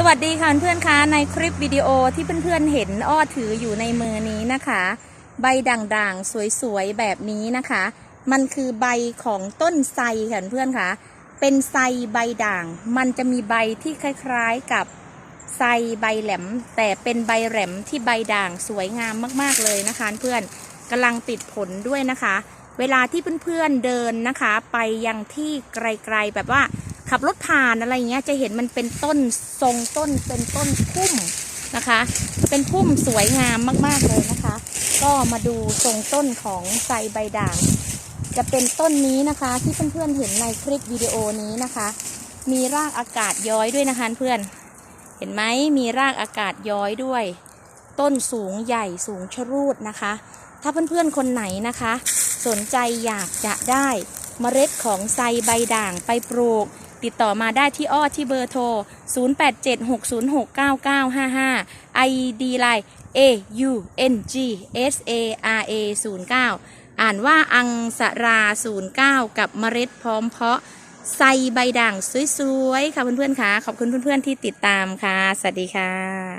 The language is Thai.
สวัสดีค่ะเพื่อนคะในคลิปวิดีโอที่เพื่อนๆเห็นอ้อถืออยู่ในมือนี้นะคะ ใบด่างๆ สวยๆ แบบนี้นะคะ มันคือใบของต้นไทรค่ะเพื่อนคะเป็นไทรใบด่าง มันจะมีใบที่คล้ายๆกับไทรใบแหลม แต่เป็นใบแหลมที่ใบด่างสวยงามมากๆเลยนะคะเพื่อนกำลังติดผลด้วยนะคะ เวลาที่เพื่อนๆเดินนะคะ ไปยังที่ไกลๆแบบว่า ขับรถผ่านอะไรเงี้ยจะเห็นมันเป็นต้นทรงต้นเป็นต้นพุ่มนะคะ เป็นพุ่มสวยงามมากๆเลยนะคะ ก็มาดูทรงต้นของไทรใบด่าง จะเป็นต้นนี้นะคะที่เพื่อนๆเห็นในคลิปวิดีโอนี้นะคะ มีรากอากาศย้อยด้วยนะคะเพื่อน เห็นไหมมีรากอากาศย้อยด้วย ต้นสูงใหญ่สูงชรูดนะคะ ถ้าเพื่อนๆคนไหนนะคะ สนใจอยากจะได้เมล็ดของไซใบด่างไปปลูก ติดต่อมาได้ที่อ้อที่เบอร์โทร 0876069955 ID ไลน์ A U N G S A R A 09อ่านว่าอังสรา 09 กับเมล็ดพร้อมเพาะไซใบด่างสวยๆ ค่ะเพื่อนๆค่ะ ขอบคุณเพื่อนๆที่ติดตามค่ะ สวัสดีค่ะ